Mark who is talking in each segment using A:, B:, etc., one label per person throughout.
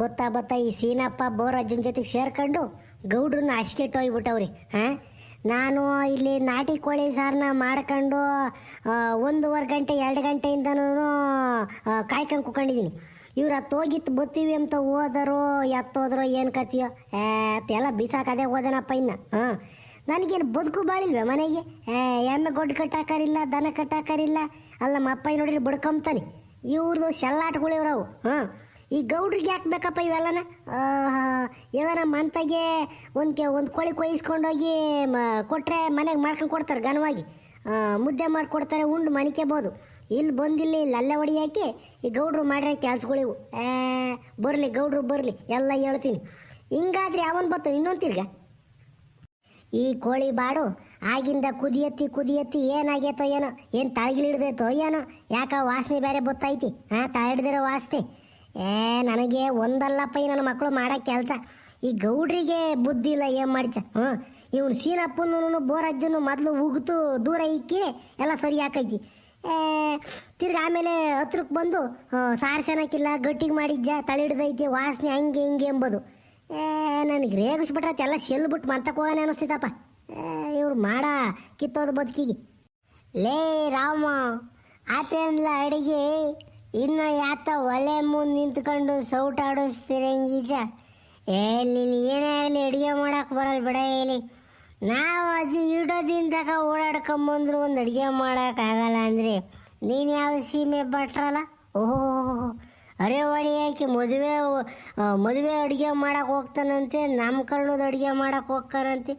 A: ಬತ್ತಾ ಬತ್ತಾ ಈ ಸೀನಪ್ಪ ಬೋರಾಜನ್ ಜೊತೆಗೆ ಸೇರ್ಕೊಂಡು ಗೌಡ್ರನ್ನ ಹಸ್ಕೆಟ್ಟು ಹೋಗ್ಬಿಟ್ಟವ್ರಿ ಹಾಂ ನಾನು ಇಲ್ಲಿ ನಾಟಿ ಕೋಳಿ ಸಾರನ್ನ ಮಾಡ್ಕೊಂಡು ಒಂದೂವರೆ ಗಂಟೆ, ಎರಡು ಗಂಟೆಯಿಂದನೂ ಕಾಯ್ಕೊಂಡು ಕುಕೊಂಡಿದ್ದೀನಿ ಇವ್ರು ಹತ್ತೋಗಿತ್ತು, ಬತ್ತೀವಿ ಅಂತ ಹೋದರು, ಎತ್ತೋದ್ರೋ ಏನು ಏ ಎಲ್ಲ ಬಿಸಾಕದೇ ಹೋದನಪ್ಪ ಇನ್ನು ಹಾಂ ನನಗೇನು ಬದುಕು ಬಾಳಿಲ್ವೇ ಮನೆಗೆ? ಎಮ್ಮೆ ಗೊಡ್ಡು ಕಟ್ಟಾಕರಿಲ್ಲ, ದನ ಕಟ್ಟಾಕರಿಲ್ಲ. ಅಲ್ಲ, ನಮ್ಮ ಅಪ್ಪ ನೋಡಿರಿ ಬಡ್ಕೊಂತಾನೆ ಇವ್ರದ್ದು ಶೆಲ್ಲಾಟಗಳಿವ್ರವು ಹಾಂ ಈ ಗೌಡ್ರಿಗೆ ಯಾಕೆ ಬೇಕಪ್ಪ ಇವೆಲ್ಲನ? ಏನಾರ ಮಂತಾಗೆ ಒಂದು ಕೆ ಒಂದು ಕೋಳಿ ಕೊಯ್ಸ್ಕೊಂಡೋಗಿ ಮ ಕೊಟ್ಟರೆ ಮನೆಗೆ ಮಾಡ್ಕೊಂಡು ಕೊಡ್ತಾರೆ ಘನವಾಗಿ. ಮುದ್ದೆ ಮಾಡಿಕೊಡ್ತಾರೆ, ಉಂಡು ಮನಿಕೆಬೋದು. ಇಲ್ಲಿ ಬಂದಿಲ್ಲಿ ಇಲ್ಲಿ ಅಲ್ಲೇ ಹೊಡಿ ಹಾಕಿ ಈ ಗೌಡ್ರು ಮಾಡಿರೋ ಕೆಲಸಗಳಿವು. ಬರಲಿ ಗೌಡ್ರು, ಬರಲಿ, ಎಲ್ಲ ಹೇಳ್ತೀನಿ. ಹಿಂಗಾದ್ರೆ ಅವನು ಬರ್ತಾನೆ ಇನ್ನೊಂದು ತಿರ್ಗ. ಈ ಕೋಳಿ ಬಾಡು ಆಗಿಂದ ಕುದಿಯತ್ತಿ ಕುದಿಯತ್ತಿ ಏನಾಗೈತೋ ಏನೋ? ಏನು ತಳಗಿಳಿಡ್ದೈತೋ ಏನೋ? ಯಾಕ ವಾಸನೆ ಬೇರೆ ಬತ್ತೈತಿ ಹಾಂ ತಳಡ್ದಿರೋ ವಾಸನೆ. ಏ, ನನಗೆ ಒಂದಲ್ಲಪ್ಪ ಈ ನನ್ನ ಮಕ್ಕಳು ಮಾಡೋ ಕೆಲಸ. ಈ ಗೌಡ್ರಿಗೆ ಬುದ್ಧಿ ಇಲ್ಲ, ಏನು ಮಾಡ್ತ? ಹ್ಞೂ? ಇವನು ಸೀನಪ್ಪನೂ ಬೋರಜ್ಜನು ಮೊದಲು ಉಗ್ತು, ದೂರ ಇಕ್ಕಿ ಎಲ್ಲ ಸರಿ ಹಾಕೈತಿ ಏ, ತಿರ್ಗಿ ಆಮೇಲೆ ಹತ್ರಕ್ಕೆ ಬಂದು ಸಾರ್ಸನಕ್ಕಿಲ್ಲ, ಗಟ್ಟಿಗೆ ಮಾಡಿದ್ಜ ಹಿಡ್ದೈತಿ ವಾಸನೆ ಹಂಗೆ ಹಿಂಗೆ ಎಂಬುದು. ಏ, ನನಗೆ ರೇಗಿಸ್ಬಿಟ್ರೆ ಎಲ್ಲ ಸೆಲ್ಬಿಟ್ಟು ಮಂತಕ್ಕೆ ಹೋಗೋಣ ಅನಿಸ್ತೈತಪ್ಪ ಇವ್ರು ಮಾಡ, ಕಿತ್ತೋದು ಬದುಕಿಗೆ. ಲೇ, ರಾಮ ಆತೇನಿಲ್ಲ ಅಡಿಗೆ. ಇನ್ನು ಯಾತ ಒಲೆ ಮುಂದೆ ನಿಂತ್ಕೊಂಡು ಸೌಟಾಡಿಸ್ತೀರಂಗೀಜ ಏ, ನೀನು ಏನೇ ಆಗಲಿ ಅಡುಗೆ ಮಾಡಕ್ಕೆ ಬರಲ್ಲ ಬಿಡ ಹೇಳಿ. ನಾವು ಅಜ್ಜಿ ಇಡೋದಿಂದ ತಕ ಓಡಾಡ್ಕೊಂಬಂದ್ರು ಒಂದು ಅಡುಗೆ ಮಾಡೋಕ್ಕಾಗಲ್ಲ ಅಂದರೆ ನೀನು ಯಾವ ಸೀಮೆ ಬಟ್ರಲ್ಲ ಓಹೋ, ಅರೆ ಒಣಿ ಹಾಕಿ ಮದುವೆ ಮದುವೆ ಅಡುಗೆ ಮಾಡಕ್ಕೆ ಹೋಗ್ತಾನಂತೆ ನಾಮಕರಣದ ಅಡುಗೆ ಮಾಡಕ್ಕೆ ಹೋಗ್ತಾನಂತೆ.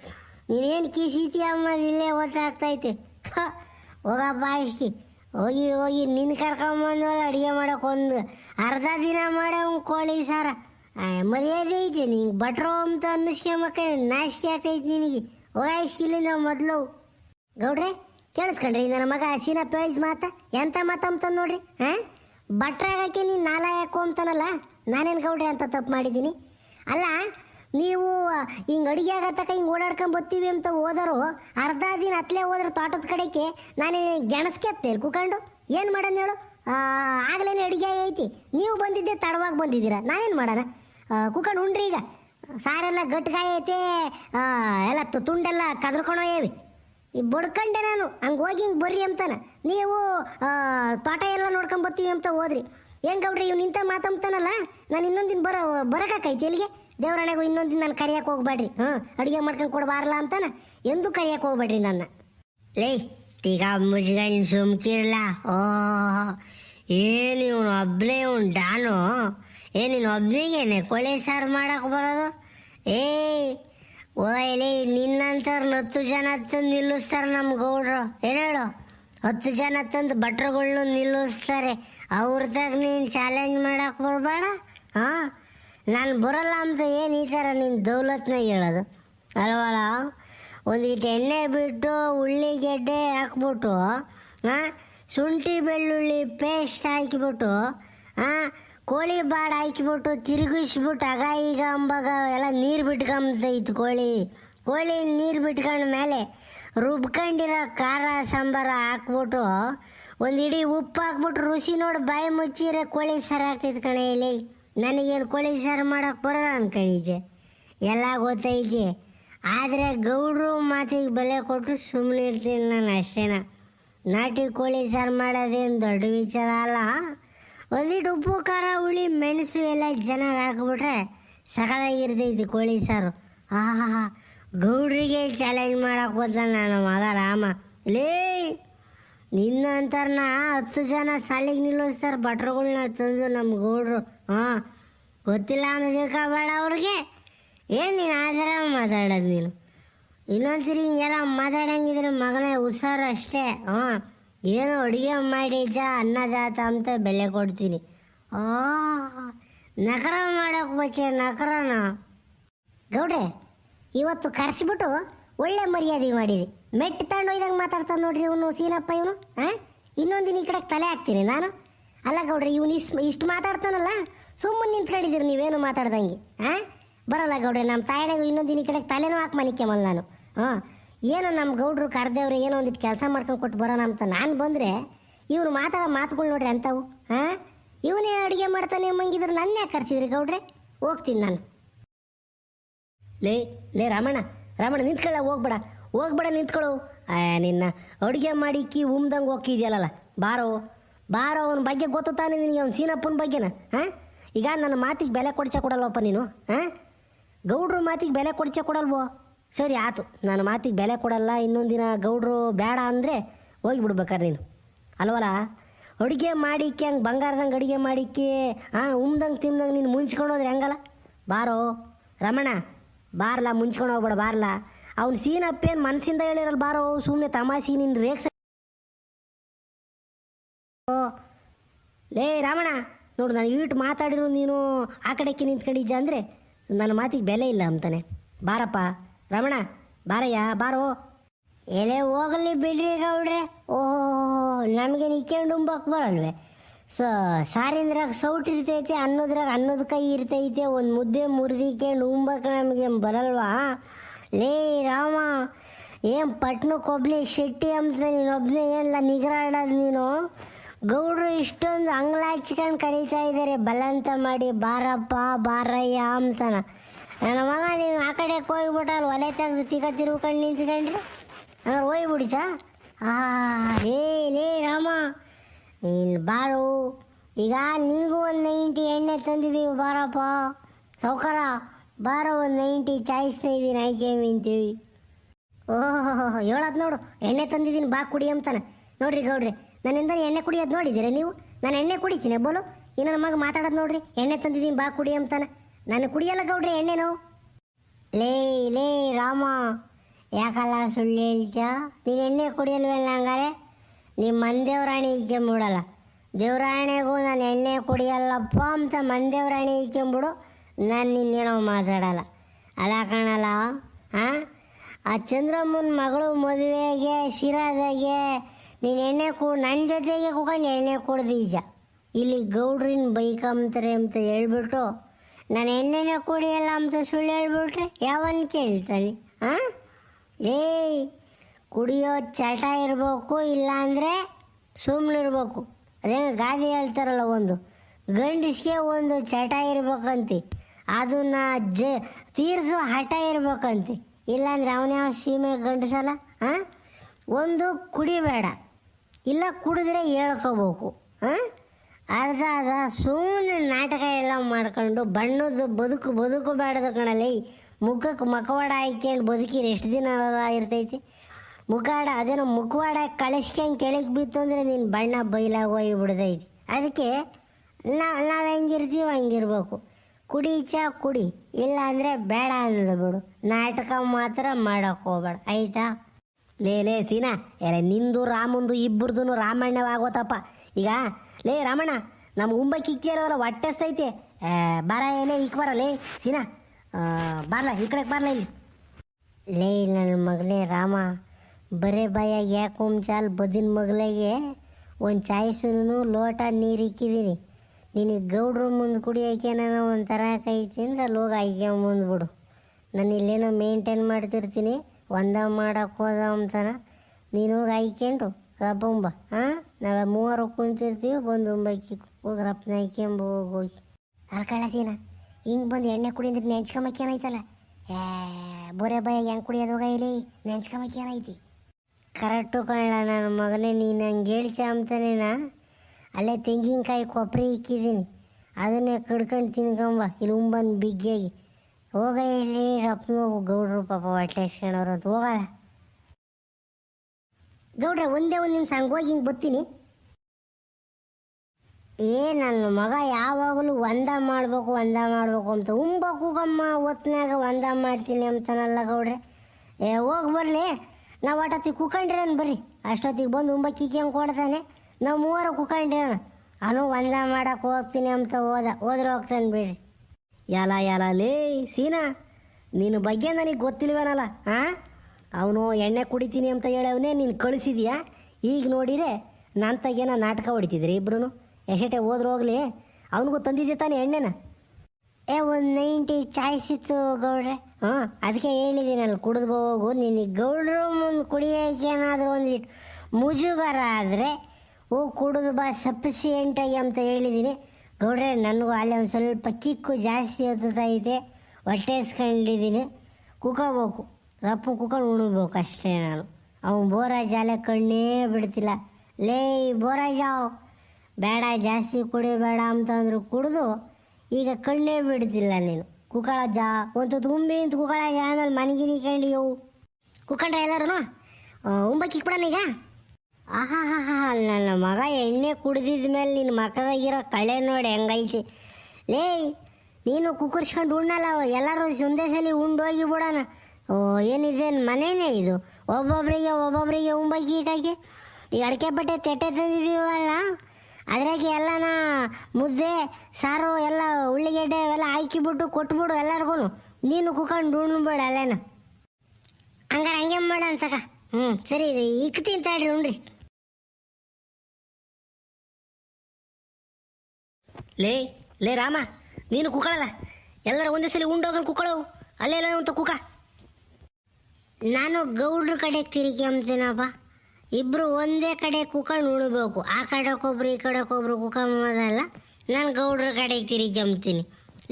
A: ನೀನೇನು ಕಿಸೀತಿ ಅಮ್ಮ, ಇಲ್ಲೇ ಗೊತ್ತಾಗ್ತೈತೆ ಹೋಗ ಆಯ್ಸಿ ಹೋಗಿ ಹೋಗಿ ನಿನ್ನ ಕರ್ಕೊಂಬಂದ್ವಲ್ಲ ಅಡುಗೆ ಮಾಡೋಕೆ ಒಂದು ಅರ್ಧ ದಿನ ಮಾಡ್ಯಾವ ಕೋಳಿ ಸಾರ. ಮರ್ಯಾದೆ ಐತೆ ನಿಂಗೆ. ಭಟ್ರು ಅಂತ ಅನ್ನಿಸ್ಕೊಂಬಕ್ಕೆ ನಾಚಿಕೆ ಆಗ್ತೈತೆ ನಿನಗೆ. ಹೋಗಾಯ್ಸಿಲಿಂದ ಮೊದಲು. ಗೌಡ್ರೆ, ಕೇಳಿಸ್ಕೊಂಡ್ರಿ, ನನ್ನ ಮಗ ಹಸಿನ ಪೇಳಿದ ಮಾತ. ಎಂತ ಮಾತ ಅಂತ ನೋಡ್ರಿ ಹಾಂ ಭಟ್ರಾಗಕ್ಕೆ ನೀನು ನಾಲ ಯಾಕೋ ಅಂತಾನಲ್ಲ? ನಾನೇನು ಗೌಡ್ರೆ ಅಂತ ತಪ್ಪು ಮಾಡಿದ್ದೀನಿ? ಅಲ್ಲ ನೀವು ಹಿಂಗೆ ಅಡುಗೆ ಆಗತ್ತಕ ಹಿಂಗೆ ಓಡಾಡ್ಕೊಂಡು ಬರ್ತೀವಿ ಅಂತ ಹೋದರು, ಅರ್ಧ ದಿನ ಅತ್ಲೇ ಹೋದ್ರೆ ತೋಟದ ಕಡೆಗೆ ನಾನು ಗೆಣಸ್ಕೆತ್ತೆ ಕುಕೊಂಡು ಏನು ಮಾಡೋಣ ಹೇಳು? ಆಗ್ಲೇನೆ ಅಡುಗೆ ಐತಿ. ನೀವು ಬಂದಿದ್ದೆ ತಡವಾಗಿ ಬಂದಿದ್ದೀರಾ. ನಾನೇನು ಮಾಡೋಣ? ಕುಕೊಂಡು ಉಂಡ್ರಿ ಈಗ. ಸಾರೆಲ್ಲ ಗಟ್ಟಗಾಯ ಐತೆ ಎಲ್ಲ ತುಂಡೆಲ್ಲ ಈ ಬಡ್ಕಂಡೆ ನಾನು, ಹಂಗೆ ಹೋಗಿ ಹಿಂಗೆ ಬರ್ರಿ ಅಂತಾನ. ನೀವು ತೋಟ ಎಲ್ಲ ನೋಡ್ಕೊಂಡ್ ಬರ್ತೀವಿ ಅಂತ ಹೋದ್ರಿ. ಹೆಂಗ್ ಗೌಡ್ರಿ ಇವ್ ನಿಂತ ಮಾತಂತಾನಲ್ಲ ನಾನು ಇನ್ನೊಂದಿನ ಬರೋ ಬರೋಕಾಕೈತಿ ಎಲ್ಲಿಗೆ? ದೇವರಣೆಗೂ ಇನ್ನೊಂದಿನ ನಾನು ಕರಿಯಕ್ಕೆ ಹೋಗ್ಬೇಡ್ರಿ. ಹಾಂ, ಅಡುಗೆ ಮಾಡ್ಕೊಂಡು ಕೊಡಬಾರಲ್ಲ ಅಂತಾನ? ಎಂದು ಕರಿಯಕ್ಕೆ ಹೋಗ್ಬೇಡ್ರಿ ನನ್ನ. ಲೇ ಈಗ ಮುಜ್ಗಂಡು ಸುಮ್ಕಿರ್ಲ. ಓ, ಏನು ಇವನು ಒಬ್ಬನೇ ಇವನು ಡಾನು ಏ ಒಬ್ಬನಿಗೇನೆ ಕೋಳಿ ಸಾರು ಮಾಡಕ್ಕೆ ಬರೋದು? ಏಯ್ ಓಯ್ಲಿ ನಿನ್ನಂಥವ್ರನ್ನ ಹತ್ತು ಜನ ತಂದು ನಿಲ್ಲಿಸ್ತಾರೆ ನಮ್ಮ ಗೌಡ್ರು. ಏನು ಹೇಳು? ಹತ್ತು ಜನ ತಂದು ಭಟ್ರುಗಳ್ನು ನಿಲ್ಲಿಸ್ತಾರೆ. ಅವ್ರದಾಗ ನೀನು ಚಾಲೆಂಜ್ ಮಾಡಕ್ಕೆ ಬರಬೇಡ? ಹಾಂ? ನಾನು ಬರಲ್ಲ ಅಂತ ಏನು ಈ ಥರ ನಿನ್ನ ದೌಲತ್ನಾಗ ಹೇಳೋದು? ಅಲ್ವಲ್ಲ? ಒಂದಿಟ್ಟು ಎಣ್ಣೆ ಬಿಟ್ಟು ಉಳ್ಳಿಗೆಡ್ಡೆ ಹಾಕ್ಬಿಟ್ಟು ಹಾಂ ಶುಂಠಿ ಬೆಳ್ಳುಳ್ಳಿ ಪೇಸ್ಟ್ ಹಾಕಿಬಿಟ್ಟು ಹಾಂ ಕೋಳಿ ಬಾಡ್ ಹಾಕಿಬಿಟ್ಟು ತಿರುಗಿಸ್ಬಿಟ್ಟು ಆಗ ಈಗ ಅಂಬಾಗ ಎಲ್ಲ ನೀರು ಬಿಟ್ಕೊಂಬತೈತು ಕೋಳಿ. ಕೋಳಿ ನೀರು ಬಿಟ್ಕೊಂಡ ಮೇಲೆ ರುಬ್ಕೊಂಡಿರೋ ಖಾರ, ಸಾಂಬಾರ ಹಾಕ್ಬಿಟ್ಟು, ಒಂದು ಇಡೀ ಉಪ್ಪು ಹಾಕ್ಬಿಟ್ಟು ರುಚಿ ನೋಡಿ ಬಾಯಿ ಮುಚ್ಚಿರೋ ಕೋಳಿ ಸಾರು ಆಗ್ತೈತೆ ಕಣೆ ಇಲ್ಲಿ. ನನಗೇನು ಕೋಳಿ ಸಾರು ಮಾಡೋಕೆ ಬರೋಲ್ಲ ಅನ್ಕೊಂಡಿದ್ದೆ ಎಲ್ಲ ಗೊತ್ತೈತಿ. ಆದರೆ ಗೌಡ್ರು ಮಾತಿಗೆ ಬೆಲೆ ಕೊಟ್ಟು ಸುಮ್ಮನೆ ಇರ್ತೀನಿ ನಾನು ಅಷ್ಟೇನ. ನಾಟಿ ಕೋಳಿ ಸಾರು ಮಾಡೋದೇನು ದೊಡ್ಡ ವಿಚಾರ ಅಲ್ಲ. ಒಂದಿಟ್ಟು ಉಪ್ಪು, ಖಾರ, ಹುಳಿ, ಮೆಣಸು ಎಲ್ಲ ಚೆನ್ನಾಗಿ ಹಾಕ್ಬಿಟ್ರೆ ಸಕಲಾಗಿರ್ತೈತಿ ಕೋಳಿ ಸಾರು. ಆಹಾ ಗೌಡ್ರಿಗೆ ಚಾಲೆಂಜ್ ಮಾಡೋಕೆ ಹೋದ ನಾನು ಮಗ ರಾಮ. ಲೇ! ನಿನ್ನ ಅಂತಾರನ ಹತ್ತು ಜನ ಸಾಲಿಗೆ ನಿಲ್ಲಿಸ್ತಾರೆ, ಭಟ್ರುಗಳ್ನ ತಂದು ನಮ್ಮ ಗೌಡ್ರು. ಹಾಂ, ಗೊತ್ತಿಲ್ಲ ಅನ್ನೋದಕ್ಕೆ ಬೇಡ ಅವ್ರಿಗೆ. ಏನು ನೀನು ಆ ಥರ ಮಾತಾಡೋದು ನೀನು? ಇನ್ನೊಂದ್ಸರಿ ಹಿಂಗೆಲ್ಲ ಮಾತಾಡಂಗಿದ್ರೆ ಮಗನೇ ಹುಷಾರು ಅಷ್ಟೇ. ಹಾಂ, ಏನು ಅಡುಗೆ ಮಾಡಿ ಜಾ, ಅನ್ನದಾತ ಅಂತ ಬೆಲೆ ಕೊಡ್ತೀನಿ. ಆ, ನಕರ ಮಾಡೋಕೆ ಬಚ್ಚೆ ನಕರನ? ಗೌಡ್ರೆ, ಇವತ್ತು ಕರೆಸ್ಬಿಟ್ಟು ಒಳ್ಳೆ ಮರ್ಯಾದೆ ಮಾಡಿರಿ. ಮೆಟ್ಟು ತಗೊಂಡು ಒಯ್ದಂಗೆ ಮಾತಾಡ್ತಾನೆ ನೋಡ್ರಿ ಇವನು, ಸೀನಪ್ಪ ಇವನು ಹಾಂ ಇನ್ನೊಂದಿನ ಈ ಕಡೆಗೆ ತಲೆ ಹಾಕ್ತೀನಿ ನಾನು. ಅಲ್ಲ ಗೌಡ್ರಿ, ಇವನು ಇಷ್ಟು ಇಷ್ಟು ಮಾತಾಡ್ತಾನಲ್ಲ, ಸುಮ್ಮನೆ ನಿಂತ್ಕೊಂಡಿದ್ದೀರಿ ನೀವೇನು ಮಾತಾಡ್ದಂಗೆ ಹಾಂ ಬರಲ್ಲ ಗೌಡ್ರಿ ನಮ್ಮ ತಾಯಣೆಗೂ ಇನ್ನೊಂದಿನ ಈ ಕಡೆಗೆ ತಲೆನೂ ಹಾಕಿ ಮನಿಕ್ಯಮಲ್ಲ ನಾನು. ಹಾಂ. ಏನೋ ನಮ್ಮ ಗೌಡ್ರು ಕರೆದೇವ್ರೆ, ಏನೋ ಒಂದಿಟ್ಟು ಕೆಲಸ ಮಾಡ್ಕೊಂಡು ಕೊಟ್ಟು ಬರೋಣ ಅಂತ ನಾನು ಬಂದರೆ, ಇವ್ರು ಮಾತಾಡೋ ಮಾತುಗಳು ನೋಡ್ರಿ ಅಂಥವು ಹಾಂ ಇವನೇ ಅಡುಗೆ ಮಾಡ್ತಾನೆ ಮಂಗಿದ್ರೆ ನನ್ನ ಯಾಕೆ ಕರ್ಸಿದ್ರಿ ಗೌಡ್ರೆ? ಹೋಗ್ತೀನಿ ನಾನು.
B: ಲೇ ಲೇ ರಾಮಣ್ಣ ರಾಮಣ್ಣ ನಿಂತ್ಕೊಳ್ಳ, ಹೋಗ್ಬೇಡ. ಹೋಗ್ಬೇಡ ನಿಂತ್ಕೊಳು ಆ, ನಿನ್ನ ಅಡುಗೆ ಮಾಡಿಕ್ಕಿ ಉಮ್ದಂಗೆ ಹೋಗ್ತಿದ್ಯಲ್ಲ ಬಾರೋ ಬಾರೋ ಅವನ ಬಗ್ಗೆ ಗೊತ್ತು ತಾನೆ ನಿನಗೆ ಅವ್ನು ಸೀನಪ್ಪನ ಬಗ್ಗೆನ ಹಾಂ ಈಗ ನನ್ನ ಮಾತಿಗೆ ಬೆಲೆ ಕೊಡ್ಚೆ ಕೊಡಲ್ವಪ್ಪ ನೀನು ಹಾಂ ಗೌಡ್ರ ಮಾತಿಗೆ ಬೆಲೆ ಕೊಡ್ಚೆ ಕೊಡಲ್ವೋ? ಸರಿ ಆತು. ನನ್ನ ಮಾತಿಗೆ ಬೆಲೆ ಕೊಡಲ್ಲ ಇನ್ನೊಂದು ದಿನ ಗೌಡ್ರು ಬೇಡ ಅಂದರೆ ಹೋಗಿ ಬಿಡ್ಬೇಕಾರೆ ನೀನು. ಅಲ್ವಲ್ಲ? ಅಡುಗೆ ಮಾಡಿಕ್ಕೆ ಹಂಗೆ ಬಂಗಾರದಂಗೆ ಅಡುಗೆ ಮಾಡಿಕ್ಕೆ ಹಾಂ ಉಮ್ದಂಗೆ ತಿಂದಂಗೆ ನೀನು ಮುಂಚ್ಕೊಂಡು ಹೋದ್ರೆ ಹೆಂಗಲ್ಲ? ಬಾರೋ ರಮಣ ಬಾರ್ಲಾ ಮುಂಚ್ಕೊಂಡು ಹೋಗ್ಬೇಡ ಬಾರ್ಲ. ಅವ್ನು ಅಪ್ಪೇನ್ ಮನಸ್ಸಿಂದ ಹೇಳಿರಲ್ಲ ಬಾರೋ ಸುಮ್ಮನೆ ತಮಾಷೆ ನಿನ್ನ ರೇಕ್ಸ ಲೇ ರಾಮಣ್ಣ, ನೋಡು, ನಾನು ಈಟ್ ಮಾತಾಡಿರೋ ನೀನು ಆ ಕಡೆಕ್ಕೆ ನಿಂತ್ಕೊಂಡಿದ್ದ ಅಂದರೆ ನನ್ನ ಮಾತಿಗೆ ಬೆಲೆ ಇಲ್ಲ ಅಂತಾನೆ. ಬಾರಪ್ಪ. ರಮಣ ಬಾರಯ್ಯ, ಬಾರೋ.
A: ಎಲೆ ಹೋಗಲಿ ಬಿಡ್ರಿ ಗೌಡ್ರೆ. ಓಹೋ, ನಮಗೆ ನಿಕ್ಕೊಂಡು ಉಂಬಕ್ಕೆ ಬರಲ್ವೇ. ಸೊ, ಸಾರಿಂದ್ರಾಗ ಸೌಟ್ ಇರ್ತೈತೆ, ಅನ್ನೋದ್ರಾಗ ಅನ್ನೋದು ಕೈ ಇರ್ತೈತೆ, ಒಂದು ಮುದ್ದೆ ಮುರಿದಿಕೊಂಡು ಉಂಬಕ್ ನಮಗೆ ಬರಲ್ವಾ? ಲೇ ರಾಮ, ಏನು ಪಟ್ನಕ್ಕೆ ಒಬ್ನೇ ಶೆಟ್ಟಿ ಅಂತ ನೀನು ಒಬ್ಬನೇ ಏನಿಲ್ಲ ನಿಗರಾಡೋದು ನೀನು? ಗೌಡ್ರು ಇಷ್ಟೊಂದು ಅಂಗ್ಲ ಹಚ್ಕೊಂಡು ಕರೀತಾ ಇದ್ದಾರೆ ಬಲಂತ ಮಾಡಿ, ಬಾರಪ್ಪ, ಬಾರಯ್ಯ ಅಂತನ. ನನ್ನ ಮಗ, ನೀನು ಆ ಕಡೆ ಹೋಗ್ಬಿಟ್ಟಲ್ಲ ಒಲೆ ತೆಗೆದು ತಿಕ್ಕ ತಿರ್ಕೊಂಡು ನಿಂತ್ಕೊಂಡ್ರಿ? ಹಂಗಾರೆ ಆ, ಲೇ ಲೇ ರಾಮ, ನೀನು ಬಾರು. ಈಗ ನಿನಗೂ ಒಂದು ನೈಂಟಿ ಎಣ್ಣೆ ತಂದಿದ್ದೀವಿ ಬಾರಪ್ಪ. ಸೌಕರ. ಬಾರೋ ಒಂದು ನೈಂಟಿ ಚಾಯಿಸ್ತಾ ಇದ್ದೀನಿ ಆಯ್ಕೆ ಅಂತೀವಿ ಓಹೋ ಹೇಳೋದು ನೋಡು, ಎಣ್ಣೆ ತಂದಿದ್ದೀನಿ, ಬಾ ಕುಡಿ ಅಂತಾನೆ. ನೋಡ್ರಿ ಗೌಡ್ರಿ ನನ್ನಿಂದ ಎಣ್ಣೆ ಕುಡಿಯೋದು ನೋಡಿದ್ದೀರಾ ನೀವು? ನಾನು ಎಣ್ಣೆ ಕುಡಿತೀನಿ, ಬೋಲು. ಇನ್ನು ನಮ್ಮ ಮಗ ಮಾತಾಡೋದು ನೋಡ್ರಿ, ಎಣ್ಣೆ ತಂದಿದ್ದೀನಿ, ಬಾ ಕುಡಿ ಅಂತಾನೆ. ನಾನು ಕುಡಿಯಲ್ಲ ಗೌಡ್ರಿ ಎಣ್ಣೆ ನೋವು? ಲೇ ಲೇ, ರಾಮ. ಯಾಕಲ್ಲ ಸುಳ್ಳು ಹೇಳ್ತೀಯ? ನೀನು ಎಣ್ಣೆ ಕುಡಿಯಲ್ವಲ್ಲ ಹಂಗಾರೆ? ನಿಮ್ಮ ಮಂದೇವ್ರಾಣಿ ಇಕ್ಕೊಂಬಿಡಲ್ಲ ದೇವರಾಣಿಗೂ ನಾನು ಎಣ್ಣೆ ಕುಡಿಯಲ್ಲಪ್ಪ ಅಂತ ಮಂದೇವ್ರಾಣಿ ಇಕ್ಕೊಂಬಿಡು ನಾನು ನಿನ್ನೇನೋ ಮಾತಾಡಲ್ಲ. ಅಲ್ಲ ಕಾಣಲ್ಲ ಹಾಂ ಆ ಚಂದ್ರಮ್ಮನ ಮಗಳು ಮದುವೆಗೆ, ಶಿರಾದಾಗೆ ನೀನು ಎಣ್ಣೆ ಕೂ ನನ್ನ ಜೊತೆಗೆ ಕೂಕೊಂಡು ಎಣ್ಣೆ ಕುಡ್ದೀಜ ಇಲ್ಲಿ ಗೌಡ್ರಿನ ಬೈಕ್ ಅಂತಾರೆ ಅಂತ ಹೇಳ್ಬಿಟ್ಟು, ನಾನು ಎಣ್ಣೆನೆ ಕುಡಿಯಲ್ಲ ಅಂತ ಸುಳ್ಳು ಹೇಳ್ಬಿಟ್ರೆ ಯಾವನ್ ಕೇಳ್ತಾನೆ ಹಾಂ ಏಯ್, ಕುಡಿಯೋ ಚಟ ಇರಬೇಕು, ಇಲ್ಲಾಂದರೆ ಸುಮ್ಮನಿರ್ಬೇಕು ಅದೇನು ಗಾದೆ ಹೇಳ್ತಾರಲ್ಲ ಒಂದು, ಗಂಡಸ್ಗೆ ಒಂದು ಚಟ ಇರ್ಬೇಕಂತೆ. ಅದನ್ನ ಜ ತೀರಿಸೋ ಹಠ ಇರ್ಬೇಕಂತೆ. ಇಲ್ಲಾಂದ್ರೆ ಅವನ್ಯಾವ ಸೀಮೆ ಗಂಡಸಲ್ಲ ಹಾಂ ಒಂದು ಕುಡಿಬೇಡ ಇಲ್ಲ ಕುಡಿದ್ರೆ ಹೇಳ್ಕೋಬೇಕು ಹಾಂ ಅರ್ಧ ಅರ್ಧ ಸುಮ್ಮನೆ ನಾಟಕ ಎಲ್ಲ ಮಾಡ್ಕೊಂಡು ಬಣ್ಣದ ಬದುಕು ಬದುಕು ಬೇಡದ ಕಣಲ್ಲಿ ಮುಖಕ್ಕೆ ಮಕವಾಡ ಹಾಕ್ಯಂಡು ಬದುಕಿರಿ, ಎಷ್ಟು ದಿನ ಇರ್ತೈತಿ? ಮುಖವಾಡ ಅದೇನೋ ಮುಖವಾಡ ಕಳಿಸ್ಕೊಂಡು ಕೆಳಗೆ ಬಿತ್ತು ಅಂದರೆ ನೀನು ಬಣ್ಣ ಬೈಲಾಗಿ ಹೋಗಿ ಬಿಡ್ದೈತಿ ಅದಕ್ಕೆ ನಾವು ನಾವು ಹೆಂಗಿರ್ತೀವಿ ಹಂಗಿರ್ಬೇಕು. ಕುಡಿ ಚಾ ಕುಡಿ. ಇಲ್ಲ ಅಂದರೆ ಬೇಡ ಅನ್ನೋದು ಬಿಡು. ನಾಟಕ ಮಾತ್ರ ಮಾಡೋಕೆ ಹೋಗ್ಬೇಡ. ಆಯಿತಾ?
B: ಲೇ ಲೇ, ಸೀನಾ. ಎಲ್ಲ ನಿಂದು ರಾಮಂದು ಇಬ್ಬರದು ರಾಮಣ್ಣವಾಗೋತಪ್ಪ. ಈಗ, ಲೇ, ರಾಮಣ್ಣ ನಮ್ಮ ಉಂಬಕ್ಕೆ ಇಕ್ತಿಯಲ್ಲ ಹೊಟ್ಟೆಸ್ತೈತೆ. ಬರ ಏನೇ ಇಕ್ ಬರ, ಲೇ, ಸೀನಾ. ಬರಲ ಬಾರ್ಲ, ಈ ಕಡೆಗೆ ಬರಲ ಇಲ್ಲಿ.
A: ಲೇ ನನ್ನ ಮಗನೇ ರಾಮ. ಬರೇ ಬಾಯಾಗ ಯಾಕೆ ಚಾಲ್ ಬದಿನ ಮಗಳಿಗೆ ಒಂದು ಚಾಯ್ಸೂ ಲೋಟ ನೀರು ಇಕ್ಕಿದ್ದೀನಿ ನಿನಗೆ ಗೌಡ್ರ ಮುಂದೆ ಕುಡಿಯೋಕೇನೋ ಒಂಥರ ಕೈತಿ ಅಂದ್ರೆ ಲೋಗ ಮುಂದೆ ಬಿಡು. ನಾನು ಇಲ್ಲೇನೋ ಮೇಂಟೈನ್ ಮಾಡ್ತಿರ್ತೀನಿ, ಒಂದ ಮಾಡಕ್ಕೆ ಹೋದ ಅಂತಾನ ನೀನು ಹೋಗಿ ಹಾಯ್ಕೊಂಡು ರಬ್ಬಂಬ ಹಾಂ? ನಾವು ಮೂವರು ಕುಂತಿರ್ತೀವಿ, ಬಂದು ಉಂಬಕ್ಕಿ ಹೋಗಿ ರಪ್ಪನ ಹಾಕ್ಯಂಬ ಹೋಗಿ ಹೋಗಿ. ಅಲ್ಕಳಸೀನ ಹಿಂಗೆ ಬಂದು ಎಣ್ಣೆ ಕುಡಿದ್ರೆ ನೆಂಚ್ಕೊಂಬಕ್ಕೇನೈತಲ್ಲ ಏ, ಬೋರೆ ಬಾಯ ಹೆಂಗೆ ಕುಡಿಯೋದು ಹೋಗ ಇಲ್ಲಿ? ನೆಂಚ್ಕೊಂಬಕ್ಕೇನೈತಿ ಕರೆಕ್ಟು ಕಳ್ಳ ನನ್ನ ಮಗನೇ, ನೀನು ಹಂಗೆ ಹೇಳ್ಚ ಅಂತಾನೆ ನಾ ಅಲ್ಲೇ ತೆಂಗಿನಕಾಯಿ ಕೊಬ್ಬರಿ ಇಕ್ಕಿದ್ದೀನಿ. ಅದನ್ನೇ ಕಡ್ಕೊಂಡು ತಿನ್ಕೊಂಬ, ಇಲ್ಲಿ ಉಂಬಂದು ಬಿಗ್ಗಿಯಾಗಿ ಹೋಗ ಇಲ್ಲಿ ರಪ್ಪನ ಗೌಡ್ರು ಪಾಪ ಹೊಟ್ಟೆ ಇಸ್ಕೊಂಡವ್ರು ಅಂತ ಹೋಗಲ್ಲ ಗೌಡ್ರ, ಒಂದೇ ಒಂದು ನಿಮಿಷ ಹಂಗೆ ಹೋಗಿ ಹಿಂಗೆ ಬತ್ತೀನಿ ಏ, ನನ್ನ ಮಗ ಯಾವಾಗಲೂ ಒಂದ ಮಾಡಬೇಕು ಒಂದ ಮಾಡಬೇಕು ಅಂತ ಉಂಬಕು ಗಮ್ಮ ಹೊತ್ನಾಗ ಒಂದ ಮಾಡ್ತೀನಿ ಅಂತಾನಲ್ಲ ಗೌಡ್ರೆ. ಏ, ಹೋಗಿ ಬರಲಿ. ನಾವು ಅಟೊತ್ತಿಗೆ ಕುಕೊಂಡ್ರೇನು ಬರ್ರಿ. ಅಷ್ಟೊತ್ತಿಗೆ ಬಂದು ಉಂಬಕ್ಕಿ ಹಂಗೆ ಕೊಡ್ತಾನೆ. ನಾವು ಮೂವರು ಕುಕೊಂಡ್ರೇನ ಅವನು ಒಂದ ಮಾಡಕ್ಕೆ ಹೋಗ್ತೀನಿ ಅಂತ ಹೋದ ಹೋದ್ರೆ ಹೋಗ್ತಾನೆ ಬಿಡಿ
B: ಯಾಲ ಯಾಲ, ಲೇ ಸೀನಾ ನಿನ್ನ ಬಗ್ಗೆ ನನಗೆ ಗೊತ್ತಿಲ್ವೇನಲ್ಲ ಹಾಂ ಅವನು ಎಣ್ಣೆ ಕುಡಿತೀನಿ ಅಂತ ಹೇಳವನೇ, ನೀನು ಕಳಿಸಿದ್ಯಾ? ಈಗ ನೋಡಿರೆ ನನ್ನ ತಗೇನ ನಾಟಕ ಹೊಡಿತಿದ್ರಿ ಇಬ್ರು ಎಷ್ಟೇ ಹೋದ್ರೆ ಹೋಗ್ಲಿ. ಅವನಿಗೂ ತಂದಿದ್ದೆ ತಾನೆ ಎಣ್ಣೆನ?
A: ಏ, ಒಂದು ನೈಂಟಿ ಚಾಯ್ಸ್ ಇತ್ತು ಗೌಡ್ರೆ. ಹಾಂ ಅದಕ್ಕೆ ಹೇಳಿದ್ದೀನಲ್ಲ ಕುಡಿದು ಹೋಗು. ನಿನಗೆ ಗೌಡ್ರು ಮುಂದೆ ಕುಡಿಯೋಕೆ ಏನಾದರೂ ಒಂದು ಮುಜುಗರ ಆದರೆ ಓ ಕುಡಿದು ಬಾ ಸಫಿಸಿಯೆಂಟಾಗಿ ಅಂತ ಹೇಳಿದ್ದೀನಿ ಗೌಡ್ರೆ ನನಗೂ ಅಲ್ಲೇ ಒಂದು ಸ್ವಲ್ಪ ಕಿಕ್ಕು ಜಾಸ್ತಿ ಹತ್ತೈತೆ ಹೊಟ್ಟೆ ಇಸ್ಕೊಂಡಿದ್ದೀನಿ ಕುಕೋಬೇಕು. ರಪ್ಪು ಕುಕೊಂಡು ಉಣ್ಬೇಕು ಅಷ್ಟೇ ನಾನು. ಅವನು ಬೋರಾಜ್ ಜಾಲೆ ಕಣ್ಣೇ ಬಿಡ್ತಿಲ್ಲ. ಲೇ ಬೋರಾಜಾವ್ ಬೇಡ ಜಾಸ್ತಿ ಕುಡಿಬೇಡ ಅಂತಂದ್ರು ಕುಡಿದು ಈಗ ಕಣ್ಣೇ ಬಿಡ್ತಿಲ್ಲ ನೀನು. ಕುಕ್ಕಳ ಜಾ ಒಂದು ತುಂಬಿ ಅಂತ ಕುಕ್ಕಳ ಜಾ ಆಮೇಲೆ ಕಂಡು ಕಂಡಿಯವು ಕುಕ್ಕಂಡ್ರೆ ಎಲ್ಲರೂ ಉಂಬಕ್ಕಿ ಬಿಡೋಣ ಈಗ? ಆಹಾ ಹಾ ಹಾ ನನ್ನ ಮಗ ಎಣ್ಣೆ ಕುಡ್ದಿದ ಮೇಲೆ ನಿನ್ನ ಮಕ್ಕದಾಗಿರೋ ಕಳೆ ನೋಡಿ ಹೆಂಗೈತಿ. ಲೇ, ನೀನು ಕುಕ್ಕರ್ಸ್ಕೊಂಡು ಉಣ್ಣಲ್ಲ, ಎಲ್ಲರೂ ಒಂದೇ ಸಲ ಉಂಡು ಹೋಗಿ ಬಿಡೋಣ. ಓ, ಏನಿದೆ, ಮನೇನೇ ಇದು. ಒಬ್ಬೊಬ್ಬರಿಗೆ ಒಬ್ಬೊಬ್ಬರಿಗೆ ಉಂಬಕ್ಕಿಗಾಗಿ ಈ ಅಡಿಕೆ ಬಟ್ಟೆ ತೆಟ್ಟೆ ತಂದಿದ್ದೀವಲ್ಲ, ಅದ್ರಾಗೆ ಎಲ್ಲನ ಮುದ್ದೆ, ಸಾರು, ಎಲ್ಲ ಉಳ್ಳಿಗೆಡ್ಡೆ ಅವೆಲ್ಲ ಹಾಕಿಬಿಟ್ಟು ಕೊಟ್ಬಿಡು ಎಲ್ಲರಿಗೂ ನೀನು ಕುಕ್ಕೊಂಡು ಉಣ್ಬೇಡ ಅಲ್ಲೇನ. ಹಂಗಾರೆ ಹಂಗೆ ಮಾಡ ಸಕ ಹ್ಞೂ ಸರಿ, ಇದು ಇಕ್ತೀನಿ ತಡ್ರಿ, ಉಣ್ರಿ.
B: ಲೇ ಲೇ ರಾಮ, ನೀನು ಕುಕ್ಕಳಲ್ಲ. ಎಲ್ಲರ ಒಂದೇ ಸಲ ಉಂಡೋಗನ್ ಕುಕ್ಕಳವು ಅಲ್ಲೇ ಇಲ್ಲ ಅಂತ ಕುಕ್ಕ.
A: ನಾನು ಗೌಡ್ರ ಕಡೆ ತಿರುಗ್ಯಂತೀನಪ್ಪ ಇಬ್ರು ಒಂದೇ ಕಡೆ ಕುಕೊಂಡು ಉಣಬೇಕು ಆ ಕಡೆಗೊಬ್ರು, ಈ ಕಡೆಗೊಬ್ರು ಕುಕೊಂಬದಲ್ಲ ನಾನು ಗೌಡ್ರ ಕಡೆ ತಿರುಗಿ ಅಂಬ್ತೀನಿ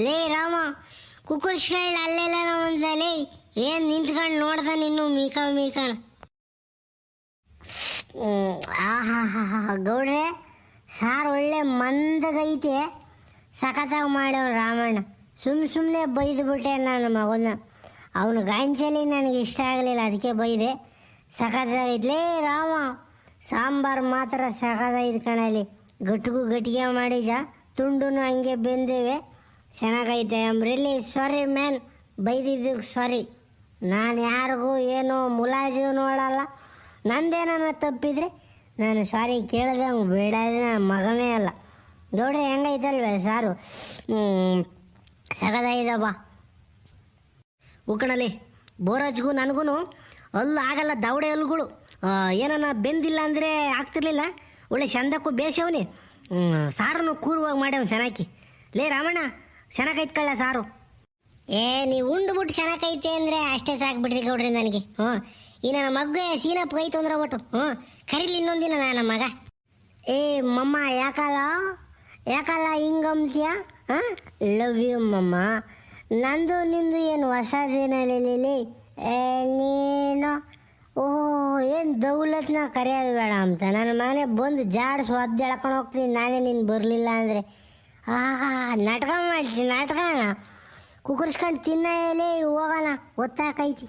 A: ಲೇ ರಾಮ ಕುಕ್ಕರ್ಸ್ಕೊಳ್ಳ ಅಲ್ಲೆಲ್ಲ ಒಂದ್ಸಲ ಏನು ನಿಂತ್ಕೊಂಡು ನೋಡ್ದ ನಿನ್ನು ಮೀಕ ಮೀಕನ ಆಹಾ ಹಾ ಹಾ ಗೌಡ್ರೆ. ಸಾರು ಒಳ್ಳೆ ಮಂದಗೈತೆ ಸಖತ್ತಾಗಿ ಮಾಡೋ ರಾಮಣ್ಣ. ಸುಮ್ ಸುಮ್ಮನೆ ಬೈದ್ಬಿಟ್ಟೆ ನನ್ನ ಮಗನ. ಅವನು ಗಾಂಚಲಿ ನನಗೆ ಇಷ್ಟ ಆಗಲಿಲ್ಲ ಅದಕ್ಕೆ ಬೈದೆ. ಸಖತ್ತಾಗೈತ್ಲೇ ರಾಮ, ಸಾಂಬಾರು ಮಾತ್ರ ಸಖತ್ತಾಯ್ತು ಕಣಲಿ ಗಟ್ಟಿಗೂ ಗಟ್ಟಿಗೆ ಮಾಡಿಜ ತುಂಡುನು ಹಂಗೆ ಬೆಂದೇವೆ. ಚೆನ್ನಾಗೈತೆ ಅಂಬ್ರಿಲಿ ಸಾರಿ ಮ್ಯಾನ್ ಬೈದಿದ್ದಕ್ಕೆ ಸಾರಿ ನಾನು ಯಾರಿಗೂ ಏನೋ ಮುಲಾಜು ನೋಡಲ್ಲ ನಂದೇನ ತಪ್ಪಿದ್ರೆ ನಾನು ಸಾರಿ ಕೇಳಿದೆ ಬೇಡ ನನ್ನ ಮಗನೇ ಅಲ್ಲ. ನೋಡ್ರಿ ಹೆಂಗೈತಲ್ವೇ ಸಾರು? ಸಗದಾಗಿದಪ್ಪ
B: ಉಕ್ಕಣಲಿ ಬೋರಾಜ್ಗೂ ನನಗೂ ಅಲ್ಲು ಆಗಲ್ಲ ದೌಡೆ ಹಲ್ಲುಗಳು ಏನನ್ನ ಬೆಂದಿಲ್ಲ ಅಂದರೆ ಆಗ್ತಿರ್ಲಿಲ್ಲ. ಒಳ್ಳೆ ಚಂದಕ್ಕೂ ಬೇಸವನಿ ಸಾರನ್ನು ಕೂರುವಾಗ ಮಾಡ್ಯಾವ ಚೆನ್ನಾಕಿ ಲೇ ರಾಮಣ್ಣ ಚೆನ್ನಾಗೈತ್ ಕಳ್ಳ ಸಾರು?
A: ಏ ನೀವು ಉಂಡ್ಬಿಟ್ಟು ಚೆನ್ನಾಗೈತೆ ಅಂದರೆ ಅಷ್ಟೇ ಸಾಕು ಬಿಡ್ರಿ ಗೌಡ್ರಿ ನನಗೆ. ಹ್ಞೂ ಈ ನನ್ನ ಮಗ್ಗೆ ಸೀನಪ್ಪ ಕೈ ತೊಂದ್ರೆ ಬಿಟ್ಟು ಹ್ಞೂ, ಕರೀಲಿ ಇನ್ನೊಂದಿನ ನಾನು ಮಗ. ಏ, ಮಮ್ಮ, ಯಾಕಲ್ಲ? ಯಾಕಲ್ಲ ಹಿಂಗಂತೀಯ ಹಾಂ? ಲವ್ ಯು ಮಮ್ಮ. ನಂದು ನಿಂದು ಏನು ಹೊಸದೇನಲ್ಲಿ ಏ, ನೀನು? ಓ, ಏನು ದೌಲತ್ನ ಕರೆಯೋದು ಬೇಡ ಅಂತ. ನನ್ನ ಮನೆ ಬಂದು ಜಾಡ್ಸು ಒದ್ದು ಎಳ್ಕೊಂಡು ಹೋಗ್ತೀನಿ. ನಾನೇ ನೀನು ಬರಲಿಲ್ಲ ಅಂದರೆ. ಆಹಾ ನಾಟಕ ಮಾಡ್ತೀನಿ ನಾಟಕನ ಕುಕ್ಕರ್ಸ್ಕೊಂಡು ತಿನ್ನ ಎಲೆ ಹೋಗೋಣ ಒತ್ತಾಕೈತಿ